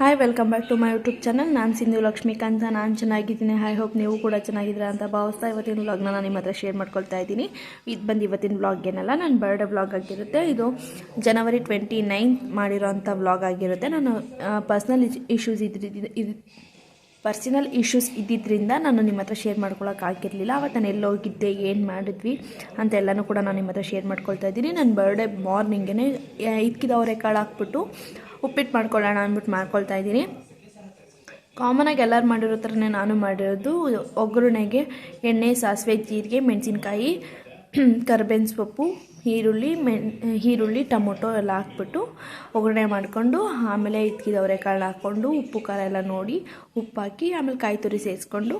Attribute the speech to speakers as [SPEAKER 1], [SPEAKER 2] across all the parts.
[SPEAKER 1] Hi welcome back to my YouTube channel ನಾನು ಸಿಂಧು ಲಕ್ಷ್ಮೀಕಾಂತ. ನಾನು ಚೆನ್ನಾಗಿದ್ದೀನಿ. ಹೈ ಹೋಪ್ ನೀವು ಕೂಡ ಚೆನ್ನಾಗಿದ್ದೀರಾ ಅಂತ ಭಾವಿಸ್ತಾ ಇವತ್ತಿನ ವ್ಲಾಗ್ನ ನಾನು ನಿಮ್ಮ ಹತ್ರ ಶೇರ್ ಮಾಡ್ಕೊಳ್ತಾ ಇದ್ದೀನಿ. ಇದು ಬಂದು ಇವತ್ತಿನ ವ್ಲಾಗ್ ಏನಲ್ಲ ನನ್ನ ಬರ್ಡೇ ವ್ಲಾಗ್ ಆಗಿರುತ್ತೆ. ಇದು ಜನವರಿ ಟ್ವೆಂಟಿ ನೈನ್ತ್ ಮಾಡಿರೋಂಥ ವ್ಲಾಗ್ ಆಗಿರುತ್ತೆ. ನಾನು ಪರ್ಸ್ನಲ್ ಇಶ್ಯೂಸ್ ಇದ್ರಿ ಇದು ಪರ್ಸನಲ್ ಇಶ್ಯೂಸ್ ಇದ್ದಿದ್ದರಿಂದ ನಾನು ನಿಮ್ಮ ಹತ್ರ ಶೇರ್ ಆಗಿರಲಿಲ್ಲ. ಅವತ್ತು ನಾನು ಎಲ್ಲಿ ಹೋಗಿದ್ದೆ ಏನು ಮಾಡಿದ್ವಿ ಅಂತ ಎಲ್ಲನೂ ಕೂಡ ನಾನು ನಿಮ್ಮ ಹತ್ರ ಶೇರ್ ಮಾಡ್ಕೊಳ್ತಾ ಇದ್ದೀನಿ. ನನ್ನ ಬರ್ಡೇ ಮಾರ್ನಿಂಗೇ ಇದ್ಕಿದವರೆ ಕಾಳು ಹಾಕ್ಬಿಟ್ಟು ಉಪ್ಪಿಟ್ಟು ಮಾಡ್ಕೊಳ್ಳೋಣ ಅಂದ್ಬಿಟ್ಟು ಮಾಡ್ಕೊಳ್ತಾ ಇದ್ದೀನಿ. ಕಾಮನಾಗಿ ಎಲ್ಲರೂ ಮಾಡಿರೋ ಥರನೇ ನಾನು ಮಾಡಿರೋದು ಒಗ್ಗರಣೆಗೆ ಎಣ್ಣೆ, ಸಾಸಿವೆ, ಜೀರಿಗೆ, ಮೆಣಸಿನ್ಕಾಯಿ, ಕರ್ಬೇವಿನ ಸೊಪ್ಪು. ಈರುಳ್ಳಿ, ಮೆಣ್, ಈರುಳ್ಳಿ, ಟೊಮೊಟೊ ಎಲ್ಲ ಹಾಕ್ಬಿಟ್ಟು ಒಗ್ಗರಣೆ ಮಾಡಿಕೊಂಡು, ಆಮೇಲೆ ಇದ್ಕಿದವರೆ ಕಾಳು ಹಾಕ್ಕೊಂಡು, ಉಪ್ಪು, ಖಾರ ಎಲ್ಲ ನೋಡಿ ಉಪ್ಪು ಹಾಕಿ, ಆಮೇಲೆ ಕಾಯಿ ತುರಿ ಸೇರಿಸ್ಕೊಂಡು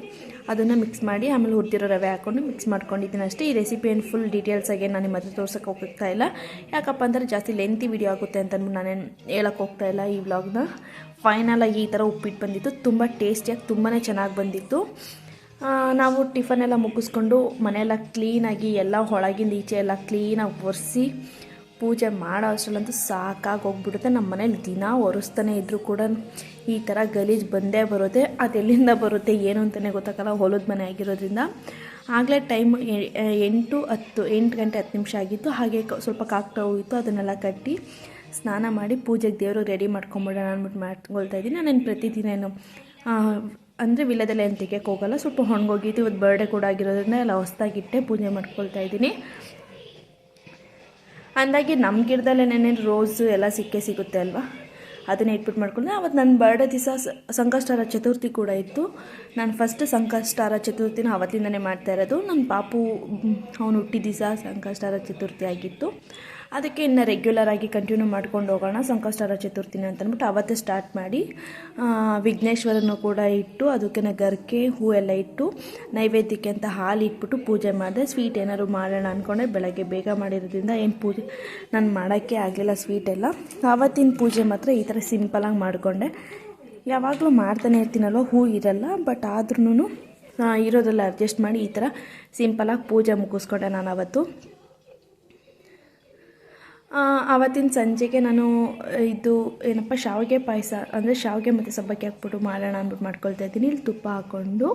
[SPEAKER 1] ಅದನ್ನು ಮಿಕ್ಸ್ ಮಾಡಿ, ಆಮೇಲೆ ಹುರಿದಿರೋ ರವೆ ಹಾಕ್ಕೊಂಡು ಮಿಕ್ಸ್ ಮಾಡ್ಕೊಂಡಿದ್ದೀನಿ ಅಷ್ಟೇ. ಈ ರೆಸಿಪಿಯನ್ನು ಫುಲ್ ಡೀಟೇಲ್ಸಾಗಿ ನಾನು ನಿಮ್ಮ ಹತ್ರ ತೋರ್ಸೋಕೆ ಹೋಗ್ತಾ ಇಲ್ಲ. ಯಾಕಪ್ಪ ಅಂದರೆ ಜಾಸ್ತಿ ಲೆಂತಿ ವಿಡಿಯೋ ಆಗುತ್ತೆ ಅಂತ ನಾನು ನಾನೇನು ಹೇಳೋಕ್ಕೆ ಹೋಗ್ತಾ ಇಲ್ಲ ಈ ವ್ಲಾಗ್ನ ಫೈನಲಾಗಿ ಈ ಥರ ಉಪ್ಪಿಟ್ಟು ಬಂದಿತ್ತು. ತುಂಬ ಟೇಸ್ಟಿಯಾಗಿ ತುಂಬಾ ಚೆನ್ನಾಗಿ ಬಂದಿತ್ತು. ನಾವು ಟಿಫನ್ ಎಲ್ಲ ಮುಗಿಸ್ಕೊಂಡು ಮನೆಯೆಲ್ಲ ಕ್ಲೀನಾಗಿ ಎಲ್ಲ ಒಳಗಿಂದ ಈಚೆ ಎಲ್ಲ ಕ್ಲೀನಾಗಿ ಒರೆಸಿ ಪೂಜೆ ಮಾಡೋ ಅಷ್ಟರಲ್ಲಂತೂ ಸಾಕಾಗಿ ಹೋಗ್ಬಿಡುತ್ತೆ ನಮ್ಮ ಮನೇಲಿ ದಿನ ಒರೆಸ್ತಾನೆ ಇದ್ದರೂ ಕೂಡ ಈ ಥರ ಗಲೀಜು ಬಂದೇ ಬರುತ್ತೆ. ಅದೆಲ್ಲಿಂದ ಬರುತ್ತೆ ಏನು ಅಂತಲೇ ಗೊತ್ತಾಗಲ್ಲ. ಹೊಲದ ಮನೆ ಆಗಿರೋದ್ರಿಂದ. ಆಗಲೇ ಟೈಮ್ ಎಂಟು ಹತ್ತು, ಎಂಟು ಗಂಟೆ ಹತ್ತು ನಿಮಿಷ ಆಗಿತ್ತು. ಹಾಗೆ ಸ್ವಲ್ಪ ಕಾಗ್ತಾ ಹೋಗಿತ್ತು ಅದನ್ನೆಲ್ಲ ಕಟ್ಟಿ ಸ್ನಾನ ಮಾಡಿ ಪೂಜೆಗೆ ದೇವರು ರೆಡಿ ಮಾಡ್ಕೊಂಬಿಡೋಣ ಅಂದ್ಬಿಟ್ಟು ಮಾಡ್ಕೊಳ್ತಾ ಇದ್ದೀನಿ. ನಾನು ಪ್ರತಿದಿನ ಏನು ಅಂದರೆ ವಿಲ್ಲದಲ್ಲೇ ಏನು ತೆಗಿಯಕ್ಕೆ ಹೋಗಲ್ಲ. ಸ್ವಲ್ಪ ಹೊಣ್ಗೋಗಿದ್ದು ಇವತ್ತು ಬರ್ಡೇ ಕೂಡ ಆಗಿರೋದ್ರಿಂದ ಎಲ್ಲ ಹೊಸ್ದಾಗಿಟ್ಟೆ ಪೂಜೆ ಮಾಡ್ಕೊಳ್ತಾ ಇದ್ದೀನಿ. ಅಂದಾಗಿ ನಮ್ಮ ಗಿಡದಲ್ಲೇ ಏನೇನು ರೋಸು ಎಲ್ಲ ಸಿಕ್ಕೇ ಸಿಗುತ್ತೆ ಅಲ್ವಾ? ಅದನ್ನೇ ಇಟ್ಬಿಟ್ಟು ಮಾಡ್ಕೊಂಡೆ ಅವತ್ತು ನನ್ನ ಬರ್ಡೇ ದಿವಸ ಸಂಕಷ್ಟಾರ ಚತುರ್ಥಿ ಕೂಡ ಇತ್ತು. ನಾನು ಫಸ್ಟ್ ಸಂಕಷ್ಟಾರ ಚತುರ್ಥಿನ ಅವತ್ತಿಂದನೇ ಮಾಡ್ತಾ ಇರೋದು. ನನ್ನ ಪಾಪು ಅವನು ಹುಟ್ಟಿದ ದಿವಸ ಸಂಕಷ್ಟಾರ ಚತುರ್ಥಿ ಆಗಿತ್ತು. ಅದಕ್ಕೆ ಇನ್ನು ರೆಗ್ಯುಲರ್ ಆಗಿ ಕಂಟಿನ್ಯೂ ಮಾಡ್ಕೊಂಡು ಹೋಗೋಣ. ಸಂಕಷ್ಟಾರ ಚತುರ್ಥಿನ ಅಂತ ಅಂದ್ಬಿಟ್ಟು ಅವತ್ತೇ ಸ್ಟಾರ್ಟ್ ಮಾಡಿ ವಿಘ್ನೇಶ್ವರನ್ನು ವಿಘ್ನೇಶ್ವರನು ಕೂಡ ಇಟ್ಟು, ಅದಕ್ಕೆ ಗರ್ಕೆ ಎಲ್ಲ ಇಟ್ಟು, ನೈವೇದ್ಯಕ್ಕೆ ಅಂತ ಹಾಲು ಇಟ್ಬಿಟ್ಟು ಪೂಜೆ ಮಾಡಿದೆ. ಸ್ವೀಟ್ ಏನಾದ್ರು ಮಾಡೋಣ ಅಂದ್ಕೊಂಡೆ ಬೆಳಗ್ಗೆ ಬೇಗ ಮಾಡಿರೋದ್ರಿಂದ ಏನು ಪೂಜೆ, ನಾನು ಮಾಡೋಕ್ಕೆ ಆಗಲಿಲ್ಲ ಸ್ವೀಟ್ ಎಲ್ಲ. ಆವತ್ತಿನ ಪೂಜೆ ಮಾತ್ರ ಈ ಥರ ಸಿಂಪಲಾಗಿ ಮಾಡಿಕೊಂಡೆ. ಯಾವಾಗಲೂ ಮಾಡ್ತಾನೆ ಇರ್ತೀನಲ್ವ, ಹೂ ಇರಲ್ಲ ಬಟ್ ಆದ್ರೂ ಇರೋದ್ರಲ್ಲಿ ಅಡ್ಜಸ್ಟ್ ಮಾಡಿ ಈ ಥರ ಸಿಂಪಲಾಗಿ ಪೂಜೆ ಮುಗಿಸ್ಕೊಂಡೆ ನಾನು ಅವತ್ತು. ಆವತ್ತಿನ ಸಂಜೆಗೆ ನಾನು ಇದು ಏನಪ್ಪ, ಶಾವಿಗೆ ಪಾಯಸ, ಅಂದರೆ ಶಾವಿಗೆ ಮತ್ತು ಸಬ್ಬಕ್ಕಿ ಹಾಕ್ಬಿಟ್ಟು ಮಾಡೋಣ ಅಂದ್ಬಿಟ್ಟು ಮಾಡ್ಕೊಳ್ತಾ ಇದ್ದೀನಿ. ಇಲ್ಲಿ ತುಪ್ಪ ಹಾಕ್ಕೊಂಡು,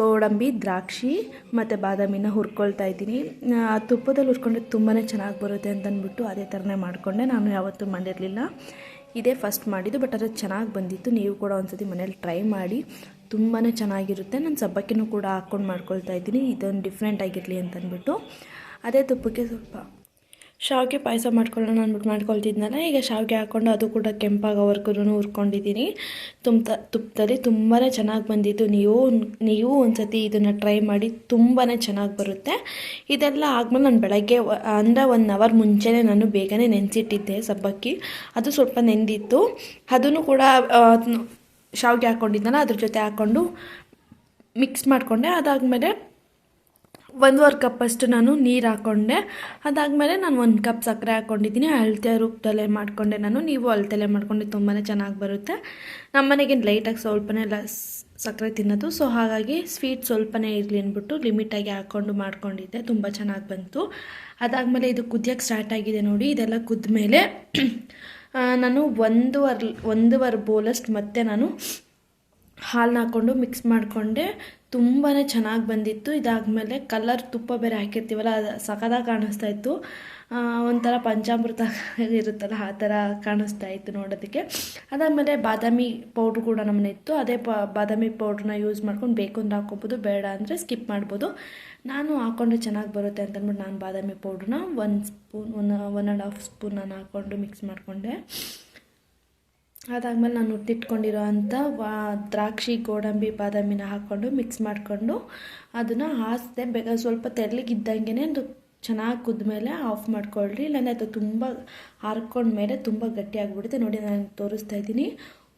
[SPEAKER 1] ಗೋಡಂಬಿ, ದ್ರಾಕ್ಷಿ ಮತ್ತು ಬಾದಾಮಿನ ಹುರ್ಕೊಳ್ತಾ ಇದ್ದೀನಿ. ತುಪ್ಪದಲ್ಲಿ ಹುರ್ಕೊಂಡ್ರೆ ತುಂಬಾ ಚೆನ್ನಾಗಿ ಬರುತ್ತೆ ಅಂತ ಅಂದ್ಬಿಟ್ಟು ಅದೇ ಥರನೇ ಮಾಡಿಕೊಂಡೆ. ನಾನು ಯಾವತ್ತೂ ಮಾಡಿರಲಿಲ್ಲ ಇದೇ ಫಸ್ಟ್ ಮಾಡಿದ್ದು, ಬಟ್ ಅದು ಚೆನ್ನಾಗಿ ಬಂದಿತ್ತು. ನೀವು ಕೂಡ ಒಂದ್ಸತಿ ಮನೇಲಿ ಟ್ರೈ ಮಾಡಿ ತುಂಬಾ ಚೆನ್ನಾಗಿರುತ್ತೆ. ನಾನು ಸಬ್ಬಕ್ಕಿನೂ ಕೂಡ ಹಾಕ್ಕೊಂಡು ಮಾಡ್ಕೊಳ್ತಾ ಇದ್ದೀನಿ. ಇದೊಂದು ಡಿಫ್ರೆಂಟ್ ಆಗಿರಲಿ ಅಂತಂದ್ಬಿಟ್ಟು ಅದೇ ತುಪ್ಪಕ್ಕೆ ಸ್ವಲ್ಪ ಶಾವಿಗೆ ಪಾಯಸ ಮಾಡ್ಕೊಳ್ಳೋಣ ಅಂದ್ಬಿಟ್ಟು ಮಾಡ್ಕೊಳ್ತಿದ್ನಲ್ಲ, ಈಗ ಶಾವಿಗೆ ಹಾಕ್ಕೊಂಡು ಅದು ಕೂಡ ಕೆಂಪಾಗೋವರೆಗೂ ಹುರ್ಕೊಂಡಿದ್ದೀನಿ. ತುಂಬ ತುಪ್ಪದಲ್ಲಿ ತುಂಬಾ ಚೆನ್ನಾಗಿ ಬಂದಿತ್ತು ನೀವು ನೀವು ಒಂದ್ಸತಿ ಇದನ್ನು ಟ್ರೈ ಮಾಡಿ ತುಂಬಾ ಚೆನ್ನಾಗಿ ಬರುತ್ತೆ. ಇದೆಲ್ಲ ಆದ್ಮೇಲೆ ನಾನು ಬೆಳಗ್ಗೆ ಅಂದರೆ ಒನ್ ಅವರ್ ಮುಂಚೆನೇ ನಾನು ಬೇಗನೆ ನೆನೆಸಿಟ್ಟಿದ್ದೆ ಸಬ್ಬಕ್ಕಿ. ಅದು ಸ್ವಲ್ಪ ನೆಂದಿತ್ತು. ಅದನ್ನು ಕೂಡ ಶಾವಿಗೆ ಹಾಕ್ಕೊಂಡಿದ್ದಲ್ಲ ಅದ್ರ ಜೊತೆ ಹಾಕ್ಕೊಂಡು ಮಿಕ್ಸ್ ಮಾಡಿಕೊಂಡೆ. ಅದಾದಮೇಲೆ ಒಂದೂವರೆ ಕಪ್ಪಷ್ಟು ನಾನು ನೀರು ಹಾಕ್ಕೊಂಡೆ ಅದಾದಮೇಲೆ ನಾನು ಒಂದು ಕಪ್ ಸಕ್ಕರೆ ಹಾಕ್ಕೊಂಡಿದ್ದೀನಿ ಅಳತೆ ರೂಪದಲ್ಲೇ ಮಾಡಿಕೊಂಡೆ ನಾನು. ನೀವು ಅಳತೆಲೆ ಮಾಡ್ಕೊಂಡು ತುಂಬಾ ಚೆನ್ನಾಗಿ ಬರುತ್ತೆ. ನಮ್ಮ ಮನೆಗೆ ಲೈಟಾಗಿ ಸ್ವಲ್ಪನೇ ಸಕ್ಕರೆ ತಿನ್ನೋದು. ಸೊ ಹಾಗಾಗಿ ಸ್ವೀಟ್ ಸ್ವಲ್ಪನೇ ಇರಲಿ ಅಂದ್ಬಿಟ್ಟು ಲಿಮಿಟಾಗಿ ಹಾಕ್ಕೊಂಡು ಮಾಡ್ಕೊಂಡಿದ್ದೆ. ತುಂಬ ಚೆನ್ನಾಗಿ ಬಂತು. ಅದಾದಮೇಲೆ ಇದು ಕುದಿಯೋಕ್ಕೆ ಸ್ಟಾರ್ಟ್ ಆಗಿದೆ ನೋಡಿ. ಇದೆಲ್ಲ ಕುದ್ದ ಮೇಲೆ ನಾನು ಒಂದೂವರೆ ಒಂದೂವರೆ ಬೋಲಷ್ಟು ಮತ್ತೆ ನಾನು ಹಾಲನ್ನ ಹಾಕ್ಕೊಂಡು ಮಿಕ್ಸ್ ಮಾಡಿಕೊಂಡೆ. ತುಂಬಾ ಚೆನ್ನಾಗಿ ಬಂದಿತ್ತು. ಇದಾದಮೇಲೆ ಕಲರ್ ತುಪ್ಪ ಬೇರೆ ಹಾಕಿರ್ತೀವಲ್ಲ, ಅದು ಸಖತ್ತಾಗಿ ಕಾಣಿಸ್ತಾ ಇತ್ತು. ಒಂಥರ ಪಂಚಾಮೃತ ಇರುತ್ತಲ್ಲ, ಆ ಥರ ಕಾಣಿಸ್ತಾ ಇತ್ತು ನೋಡೋದಕ್ಕೆ. ಅದಾದಮೇಲೆ ಬಾದಾಮಿ ಪೌಡ್ರ್ ಕೂಡ ನಮ್ಮನೆ ಇತ್ತು. ಅದೇ ಪ, ಬಾದಾಮಿ ಪೌಡ್ರನ್ನ ಯೂಸ್ ಮಾಡ್ಕೊಂಡು ಬೇಕು ಅಂದ್ರೆ ಹಾಕ್ಕೊಬೋದು, ಬೇಡ ಅಂದರೆ ಸ್ಕಿಪ್ ಮಾಡ್ಬೋದು. ನಾನು ಹಾಕ್ಕೊಂಡ್ರೆ ಚೆನ್ನಾಗಿ ಬರುತ್ತೆ ಅಂತ ಅಂದ್ಬಿಟ್ಟು ನಾನು ಬಾದಾಮಿ ಪೌಡ್ರನ್ನ ಒಂದು spoon one one and half spoon ನಾನು ಹಾಕ್ಕೊಂಡು ಮಿಕ್ಸ್ ಮಾಡಿಕೊಂಡೆ. ಅದಾದಮೇಲೆ ನಾನು ಉದ್ದಿಟ್ಕೊಂಡಿರೋ ಅಂಥ ವಾ ದ್ರಾಕ್ಷಿ, ಗೋಡಂಬಿ, ಬಾದಾಮಿನ ಹಾಕ್ಕೊಂಡು ಮಿಕ್ಸ್ ಮಾಡಿಕೊಂಡು ಅದನ್ನು ಹಾಸಿದೆ ಬೇಗ ಸ್ವಲ್ಪ ತೆಳ್ಳಗಿದ್ದಂಗೆ ಅದು ಚೆನ್ನಾಗಿ ಕುದ್ಮೇಲೆ ಆಫ್ ಮಾಡ್ಕೊಳ್ಳ್ರಿ ಇಲ್ಲಾಂದರೆ ಅದು ತುಂಬ ಹಾರ್ಕೊಂಡ್ಮೇಲೆ ತುಂಬ ಗಟ್ಟಿಯಾಗಿಬಿಡುತ್ತೆ. ನೋಡಿ ನಾನು ತೋರಿಸ್ತಾ ಇದ್ದೀನಿ.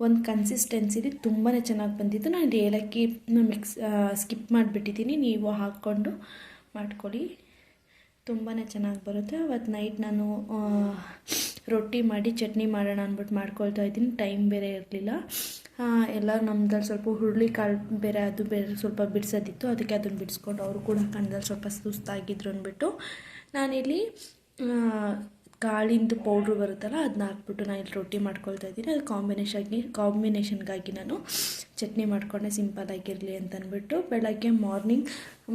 [SPEAKER 1] ಒಂದು ಕನ್ಸಿಸ್ಟೆನ್ಸಿಲಿ ತುಂಬಾ ಚೆನ್ನಾಗಿ ಬಂದಿತ್ತು. ನಾನು ಏಲಕ್ಕಿ ಮಿಕ್ಸ್ ಸ್ಕಿಪ್ ಮಾಡಿಬಿಟ್ಟಿದ್ದೀನಿ. ನೀವು ಹಾಕ್ಕೊಂಡು ಮಾಡ್ಕೊಳ್ಳಿ. ತುಂಬಾ ಚೆನ್ನಾಗಿ ಬರುತ್ತೆ. ಅವತ್ತು ನೈಟ್ ನಾನು ರೊಟ್ಟಿ ಮಾಡಿ ಚಟ್ನಿ ಮಾಡೋಣ ಅಂದ್ಬಿಟ್ಟು ಮಾಡ್ಕೊಳ್ತಾ ಇದ್ದೀನಿ. ಟೈಮ್ ಬೇರೆ ಇರಲಿಲ್ಲ. ಎಲ್ಲ ನಮ್ದಲ್ಲಿ ಸ್ವಲ್ಪ ಹುರುಳಿ ಕಾಳು ಬೇರೆ ಅದು ಬೇರೆ ಸ್ವಲ್ಪ ಬಿಡಿಸೋದಿತ್ತು. ಅದಕ್ಕೆ ಅದನ್ನು ಬಿಡಿಸ್ಕೊಂಡು ಅವರು ಕೂಡ ಕಣ್ಣಲ್ಲಿ ಸ್ವಲ್ಪ ಸುಸ್ತಾಗಿದ್ರು ಅಂದ್ಬಿಟ್ಟು ನಾನಿಲ್ಲಿ ಕಾಳಿಂದು ಪೌಡ್ರು ಬರುತ್ತಲ್ಲ ಅದನ್ನ ಹಾಕ್ಬಿಟ್ಟು ನಾನು ಇಲ್ಲಿ ರೊಟ್ಟಿ ಮಾಡ್ಕೊಳ್ತಾ ಇದ್ದೀನಿ. ಅದು ಕಾಂಬಿನೇಷನ್ಗೆ ಕಾಂಬಿನೇಷನ್ಗಾಗಿ ನಾನು ಚಟ್ನಿ ಮಾಡಿಕೊಂಡೆ ಸಿಂಪಲ್ ಆಗಿರಲಿ ಅಂತ ಅಂದ್ಬಿಟ್ಟು ಬೆಳಗ್ಗೆ ಮಾರ್ನಿಂಗ್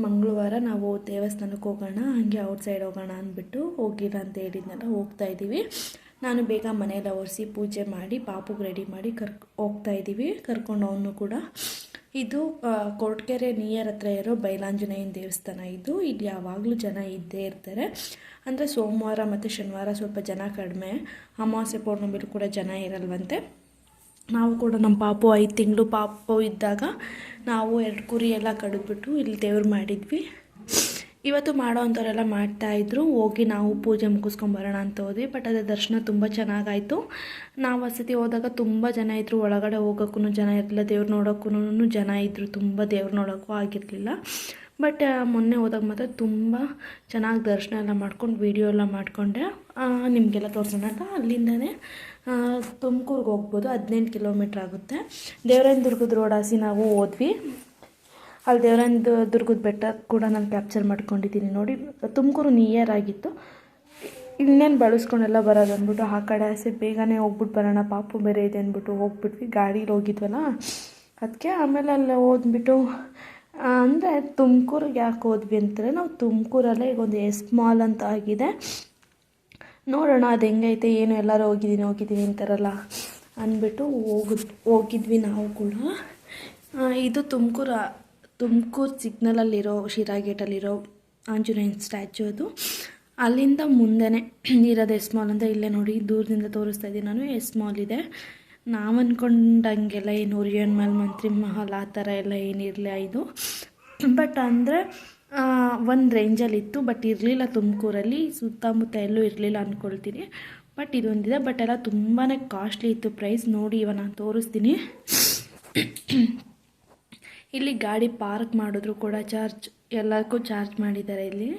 [SPEAKER 1] ಮಂಗಳವಾರ ನಾವು ದೇವಸ್ಥಾನಕ್ಕೆ ಹೋಗೋಣ, ಹಾಗೆ ಔಟ್ಸೈಡ್ ಹೋಗೋಣ ಅಂದ್ಬಿಟ್ಟು ಹೋಗಿಲ್ಲ ಅಂತ ಹೇಳಿದ್ನಲ್ಲ, ಹೋಗ್ತಾ ಇದ್ದೀವಿ ನಾನು ಬೇಗ ಮನೆಯೆಲ್ಲ ಒರೆಸಿ ಪೂಜೆ ಮಾಡಿ, ಪಾಪುಗೆ ರೆಡಿ ಮಾಡಿ ಕರ್ಕ್, ಹೋಗ್ತಾ ಇದ್ದೀವಿ. ಕರ್ಕೊಂಡು ಕೂಡ ಇದು ಕೊರಟಗೆರೆ ನಿಯರ್ ಹತ್ರ ಇರೋ ಬೈಲಾಂಜನೇಯನ ದೇವಸ್ಥಾನ ಇದು. ಇಲ್ಲಿ ಯಾವಾಗಲೂ ಜನ ಇದ್ದೇ ಇರ್ತಾರೆ. ಅಂದರೆ ಸೋಮವಾರ ಮತ್ತು ಶನಿವಾರ ಸ್ವಲ್ಪ ಜನ ಕಡಿಮೆ. ಅಮಾವಾಸ್ಯೆ ಪೌರ್ಣಮಿಲಿ ಕೂಡ ಜನ ಇರಲ್ವಂತೆ. ನಾವು ಕೂಡ ನಮ್ಮ ಪಾಪು ಐದು ತಿಂಗಳು ಪಾಪು ಇದ್ದಾಗ ನಾವು ಎರಡು ಕುರಿ ಎಲ್ಲ ಕಡಿದ್ಬಿಟ್ಟು ಇಲ್ಲಿ ದೇವ್ರು ಮಾಡಿದ್ವಿ. ಇವತ್ತು ಮಾಡೋ ಅಂಥವರೆಲ್ಲ ಮಾಡ್ತಾಯಿದ್ರು ಹೋಗಿ ನಾವು ಪೂಜೆ ಮುಗಿಸ್ಕೊಂಬರೋಣ ಅಂತ ಹೋದ್ವಿ ಬಟ್ ಅದೇ ದರ್ಶನ ತುಂಬ ಚೆನ್ನಾಗಾಯಿತು. ನಾವು ವಸತಿ ಹೋದಾಗ ತುಂಬ ಜನ ಇದ್ದರು ಒಳಗಡೆ ಹೋಗೋಕ್ಕೂ ಜನ ಇರಲಿಲ್ಲ, ದೇವ್ರು ನೋಡೋಕ್ಕೂ ಜನ ಇದ್ದರು ತುಂಬ ದೇವ್ರು ನೋಡೋಕ್ಕೂ ಆಗಿರಲಿಲ್ಲ. ಬಟ್ ಮೊನ್ನೆ ಹೋದಾಗ ಮಾತ್ರ ತುಂಬ ಚೆನ್ನಾಗಿ ದರ್ಶನ ಎಲ್ಲ ಮಾಡ್ಕೊಂಡು ವೀಡಿಯೋ ಎಲ್ಲ ಮಾಡಿಕೊಂಡೆ. ನಿಮಗೆಲ್ಲ ತೋರಿಸೋಣ ಅಂತ. ಅಲ್ಲಿಂದನೇ ತುಮಕೂರಿಗೆ ಹೋಗ್ಬೋದು, ಹದಿನೆಂಟು ಕಿಲೋಮೀಟ್ರ್ ಆಗುತ್ತೆ. ದೇವರಾಯನ ದುರ್ಗದ ರೋಡಾಸಿ ನಾವು ಹೋದ್ವಿ. ಅಲ್ಲಿ ದೇವರಾಯನ ದುರ್ಗದ ಬೆಟ್ಟ ಕೂಡ ನಾನು ಕ್ಯಾಪ್ಚರ್ ಮಾಡ್ಕೊಂಡಿದ್ದೀನಿ ನೋಡಿ. ತುಮಕೂರು ನಿಯರ್ ಆಗಿತ್ತು. ಇನ್ನೇನು ಬಳಸ್ಕೊಂಡೆಲ್ಲ ಬರೋದು ಅಂದ್ಬಿಟ್ಟು ಆ ಕಡೆ ಆಸೆ ಬೇಗನೆ ಹೋಗ್ಬಿಟ್ಟು ಬರೋಣ, ಪಾಪು ಬೇರೆ ಇದೆ ಅಂದ್ಬಿಟ್ಟು ಹೋಗ್ಬಿಟ್ವಿ. ಗಾಡೀಲಿ ಹೋಗಿದ್ವಲ್ಲ? ಅದಕ್ಕೆ ಆಮೇಲೆ ಅಲ್ಲಿ ಹೋದ್ಬಿಟ್ಟು ಅಂದರೆ ತುಮಕೂರಿಗೆ ಯಾಕೆ ಹೋದ್ವಿ ಅಂತಾರೆ ನಾವು ತುಮಕೂರಲ್ಲೇ ಈಗ ಒಂದು ಎಸ್ ಮಾಲ್ ಅಂತ ಆಗಿದೆ. ನೋಡೋಣ ಅದು ಹೆಂಗೈತೆ, ಏನು ಎಲ್ಲರೂ ಹೋಗಿದ್ದೀನಿ ಹೋಗಿದ್ದೀನಿ ಅಂತಾರಲ್ಲ ಅಂದ್ಬಿಟ್ಟು ಹೋಗಿದ್, ಹೋಗಿದ್ವಿ ನಾವು ಕೂಡ. ಇದು ತುಮಕೂರು ತುಮಕೂರು ಸಿಗ್ನಲಲ್ಲಿರೋ, ಶಿರಾ ಗೇಟಲ್ಲಿರೋ ಆಂಜನೇಯನ ಸ್ಟ್ಯಾಚು ಅದು. ಅಲ್ಲಿಂದ ಮುಂದೆನೇ ಇರೋದು ಎಸ್ ಮಾಲ್ ಅಂತ ಇಲ್ಲೇ ನೋಡಿ, ದೂರದಿಂದ ತೋರಿಸ್ತಾ ಇದ್ದೀನಿ ನಾನು, ಎಸ್ ಮಾಲ್ ಇದೆ. ನಾವು ಅಂದ್ಕೊಂಡಂಗೆಲ್ಲ ಏನು ಒರಿಯನ್ ಮಾಲ್ ಮಂತ್ರಿ ಮಹಲ್ ಆ ಥರ ಎಲ್ಲ ಏನಿರಲಿಲ್ಲ ಇದು. ಬಟ್ ಅಂದರೆ ಒಂದು ರೇಂಜಲ್ಲಿತ್ತು ಬಟ್ ಇರಲಿಲ್ಲ ತುಮಕೂರಲ್ಲಿ. ಸುತ್ತಮುತ್ತ ಎಲ್ಲೂ ಇರಲಿಲ್ಲ ಅಂದ್ಕೊಳ್ತೀನಿ ಬಟ್ ಇದೊಂದಿದೆ, ಬಟ್ ಎಲ್ಲ ತುಂಬಾ ಕಾಸ್ಟ್ಲಿ ಇತ್ತು ಪ್ರೈಸ್. ನೋಡಿ ಇವಾಗ ನಾನು ತೋರಿಸ್ತೀನಿ. ಇಲ್ಲಿ ಗಾಡಿ ಪಾರ್ಕ್ ಮಾಡಿದ್ರು ಕೂಡ ಚಾರ್ಜ್ ಎಲ್ಲದಕ್ಕೂ ಚಾರ್ಜ್ ಮಾಡಿದ್ದಾರೆ ಇಲ್ಲಿ.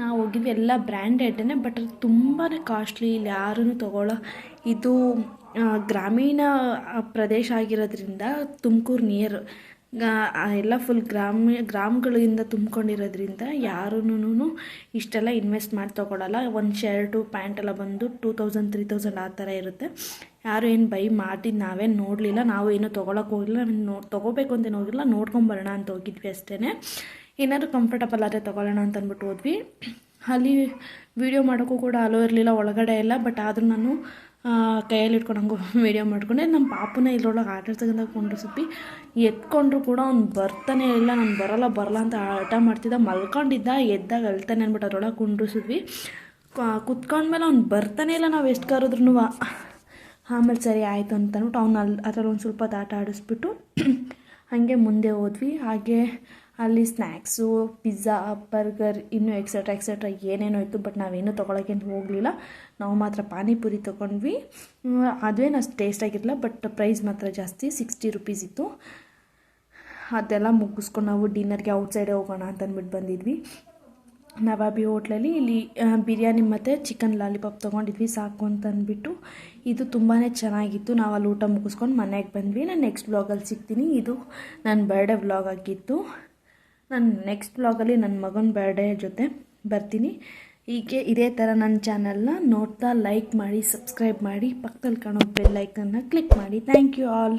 [SPEAKER 1] ನಾವು ಹೋಗಿದ್ವಿ ಎಲ್ಲ ಬ್ರ್ಯಾಂಡೆಡೇ ಬಟ್ ಅದು ತುಂಬಾ ಕಾಸ್ಟ್ಲಿ, ಇಲ್ಲಿ ಯಾರೂ ತೊಗೊಳ್ಳೋ ಇದು ಗ್ರಾಮೀಣ ಪ್ರದೇಶ ಆಗಿರೋದ್ರಿಂದ ತುಮಕೂರು ನಿಯರ್ ಎಲ್ಲ ಫುಲ್ ಗ್ರಾಮ, ಗ್ರಾಮಗಳಿಂದ ತುಂಬ್ಕೊಂಡಿರೋದ್ರಿಂದ ಯಾರೂ ಇಷ್ಟೆಲ್ಲ ಇನ್ವೆಸ್ಟ್ ಮಾಡಿ ತೊಗೊಳಲ್ಲ. ಒಂದು ಶರ್ಟು ಪ್ಯಾಂಟ್ ಎಲ್ಲ ಬಂದು ಟೂ ತೌಸಂಡ್ ತ್ರೀ ತೌಸಂಡ್ ಆ ಥರ ಇರುತ್ತೆ. ಯಾರು ಏನು ಬೈ ಮಾಡಿದ್ದು ನಾವೇನು ನೋಡಲಿಲ್ಲ, ನಾವು ಏನೂ ತೊಗೊಳಕ್ಕೆ ಹೋಗಿಲ್ಲ ನೋ, ತೊಗೋಬೇಕು ಅಂತೇನು ಹೋಗಿಲ್ಲ ನೋಡ್ಕೊಂಬರೋಣ ಅಂತ ಹೋಗಿದ್ವಿ ಅಷ್ಟೇ ಏನಾದರೂ ಕಂಫರ್ಟಬಲ್ ಆದರೆ ತೊಗೊಳ್ಳೋಣ ಅಂತ ಅಂದ್ಬಿಟ್ಟು ಹೋದ್ವಿ. ಅಲ್ಲಿ ವೀಡಿಯೋ ಮಾಡೋಕ್ಕೂ ಕೂಡ ಅಲೋ ಇರಲಿಲ್ಲ, ಒಳಗಡೆ ಎಲ್ಲ ಬಟ್ ಆದರೂ ನಾನು ಕೈಯಲ್ಲಿ ಇಟ್ಕೊಂಡು ವೀಡಿಯೋ ಮಾಡ್ಕೊಂಡೆ. ನಮ್ಮ ಪಾಪನ ಇದ್ರೊಳಗೆ ಆಟ ಕೊಂಡ್ರು ಸುಪ್ಪಿ. ಎತ್ಕೊಂಡ್ರು ಕೂಡ ಅವ್ನು ಬರ್ತಾನೆ ಇಲ್ಲ, ನಾನು ಬರಲ್ಲ ಬರಲ್ಲ ಅಂತ ಆಟ ಮಾಡ್ತಿದ್ದ, ಮಲ್ಕೊಂಡಿದ್ದ, ಎದ್ದಾಗ ಅಳ್ತಾನೆ ಅಂದ್ಬಿಟ್ಟು ಅದ್ರೊಳಗೆ ಕುಂಡ್ರಿಸಿದ್ವಿ ಕುತ್ಕೊಂಡ್ಮೇಲೆ ಅವ್ನು ಬರ್ತಾನೆ ಇಲ್ಲ ನಾವು ಎಷ್ಟು ಕರೆದ್ರೂ ಆಮೇಲೆ ಸರಿ ಆಯಿತು ಅಂತ ಅಂದ್ಬಿಟ್ಟು ಅದ್ರಲ್ಲಿ ಒಂದು ಸ್ವಲ್ಪ ಆಟ ಆಡಿಸ್ಬಿಟ್ಟು ಹಾಗೆ ಮುಂದೆ ಹೋದ್ವಿ. ಹಾಗೆ ಅಲ್ಲಿ ಸ್ನ್ಯಾಕ್ಸು ಪಿಜ್ಜಾ ಬರ್ಗರ್ ಇನ್ನೂ ಎಕ್ಸೆಟ್ರಾ ಎಕ್ಸೆಟ್ರಾ ಏನೇನೋ ಇತ್ತು ಬಟ್ ನಾವೇನು ತೊಗೊಳಕ್ಕೆ ಹೋಗಲಿಲ್ಲ. ನಾವು ಮಾತ್ರ ಪಾನಿಪುರಿ ತೊಗೊಂಡ್ವಿ. ಅದೇನು ಅಷ್ಟು ಟೇಸ್ಟ್ ಆಗಿರಲಿಲ್ಲ ಬಟ್ ಪ್ರೈಸ್ ಮಾತ್ರ ಜಾಸ್ತಿ ಸಿಕ್ಸ್ಟಿ ರುಪೀಸ್ ಇತ್ತು. ಅದೆಲ್ಲ ಮುಗಿಸ್ಕೊಂಡು ನಾವು ಡಿನ್ನರ್ಗೆ ಔಟ್ಸೈಡೇ ಹೋಗೋಣ ಅಂತ ಅಂದ್ಬಿಟ್ಟು ಬಂದಿದ್ವಿ. ನವಾಬಿ ಹೋಟ್ಲಲ್ಲಿ ಇಲ್ಲಿ ಬಿರಿಯಾನಿ ಮತ್ತು ಚಿಕನ್ ಲಾಲಿಪಾಪ್ ತೊಗೊಂಡಿದ್ವಿ, ಸಾಕು ಅಂತ ಅಂದ್ಬಿಟ್ಟು ಇದು ತುಂಬಾ ಚೆನ್ನಾಗಿತ್ತು. ನಾವು ಅಲ್ಲಿ ಊಟ ಮುಗಿಸ್ಕೊಂಡು ಮನೆಗೆ ಬಂದ್ವಿ. ನಾನು ನೆಕ್ಸ್ಟ್ ಬ್ಲಾಗಲ್ಲಿ ಸಿಗ್ತೀನಿ. ಇದು ನನ್ನ ಬರ್ಡೇ ವ್ಲಾಗ್ ಆಗಿತ್ತು. ನಾನು ನೆಕ್ಸ್ಟ್ ಬ್ಲಾಗಲ್ಲಿ ನನ್ನ ಮಗನ ಬರ್ಡೇ ಜೊತೆ ಬರ್ತೀನಿ. ಹೀಗೆ ಇದೇ ಥರ ನನ್ನ ಚಾನಲ್ನ ನೋಡ್ತಾ ಲೈಕ್ ಮಾಡಿ ಸಬ್ಸ್ಕ್ರೈಬ್ ಮಾಡಿ, ಪಕ್ಕದಲ್ಲಿ ಕಾಣೋ ಬೆಲ್ ಐಕನ್ನ ಕ್ಲಿಕ್ ಮಾಡಿ. Thank you all